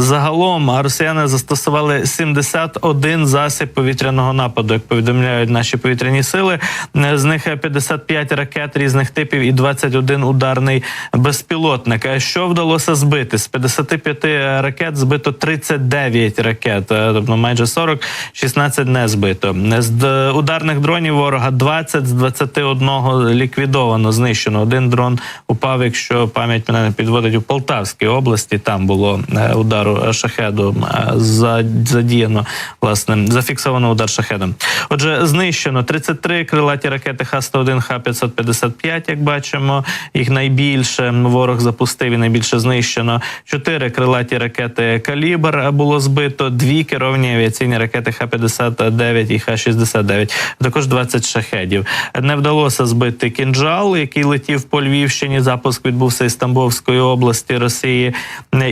Загалом росіяни застосували 71 засіб повітряного нападу, як повідомляють наші повітряні сили. З них 55 ракет різних типів і 21 ударний безпілотник. Що вдалося збити? З 55 ракет збито 39 ракет, е, тобто майже 40, 16 не збито. З ударних дронів ворога 20 з 21 ліквідовано, знищено. Один дрон упав, якщо пам'ять мене не підводить у Полтавській області. Там було е, шахеду е, задіяно власне зафіксовано удар шахедом. Отже, знищено 33 крилаті ракети Х-101, Х-555, як бачимо, їх найбільше ворог запустив і найбільше знищено. Чотири крилаті ракети Калібр було збито, дві керовані авіаційні ракети Х-59 і Х-69, також 20 шахедів. Не вдалося збити кінжал, який летів по Львівщині. Запуск відбувся із Тамбовської області Росії,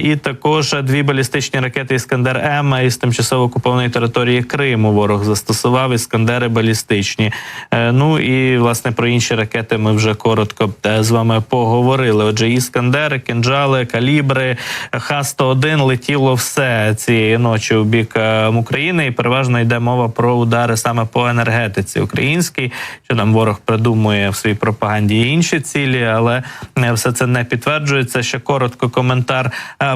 і також дві балістичні ракети Іскандер М із тимчасово окупованої території Криму. Ворог застосував іскандери балістичні. Е, Ну і власне про інші ракети ми вже коротко е, з вами поговорили. Отже, іскандери, кінжали, калібри, Х-101 летіло все цієї ночі у бік е, України, і переважно йде мова про удари саме по енергетиці українській. Що там ворог придумує в своїй пропаганді і інші цілі, але все це не підтверджується. Ще коротко коментар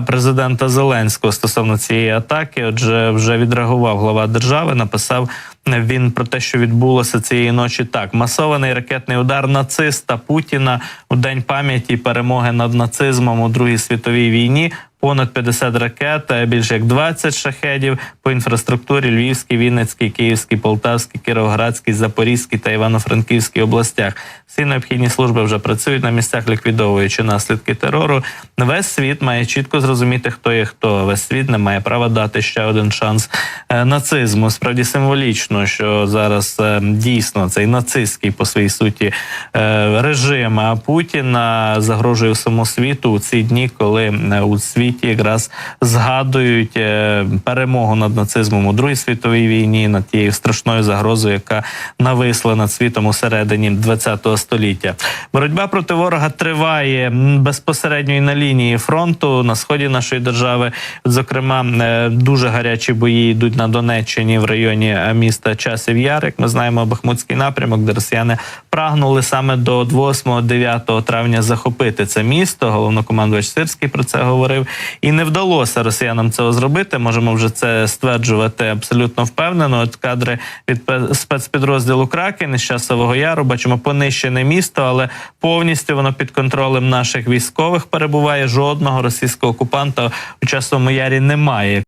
президента Зеленського стосовно цієї атаки. Отже, вже відреагував глава держави. Написав він про те, що відбулося цієї ночі. Так, масований ракетний удар нациста Путіна у день пам'яті перемоги над нацизмом у Другій світовій війні. Понад 50 ракет, е, більше як 20 шахедів по інфраструктурі Львівській, Вінницькій, Київській, Полтавській, Кіровоградській, Запорізькій та Івано-Франківській областях. Всі необхідні служби вже працюють на місцях, ліквідовуючи наслідки терору. Весь світ має чітко зрозуміти, хто є хто. Весь світ не має права дати ще один шанс е, нацизму. Справді символічно, що зараз е, дійсно цей нацистський по своїй суті е, режим Путіна загрожує всьому світу у ці дні, коли е, у світі якраз згадують е, перемогу над нацизмом у Другій світовій війні, над тією страшною загрозою, яка нависла над світом у середині ХХ століття. Боротьба проти ворога триває безпосередньо і на лінії фронту на сході нашої держави. Зокрема, е, дуже гарячі бої йдуть на Донеччині в районі е, міста Часів Яр. Як ми знаємо, Бахмутський напрямок, де росіяни прагнули саме до 8-9 травня захопити це місто. Головнокомандувач Сирський про це говорив, і не вдалося росіянам цього зробити. Можемо вже це стверджувати абсолютно впевнено. От кадри від пе- спецпідрозділу Кракен із часового яру бачимо понищене місто, але повністю воно під контролем наших військових перебуває. Жодного російського окупанта у часовому ярі немає.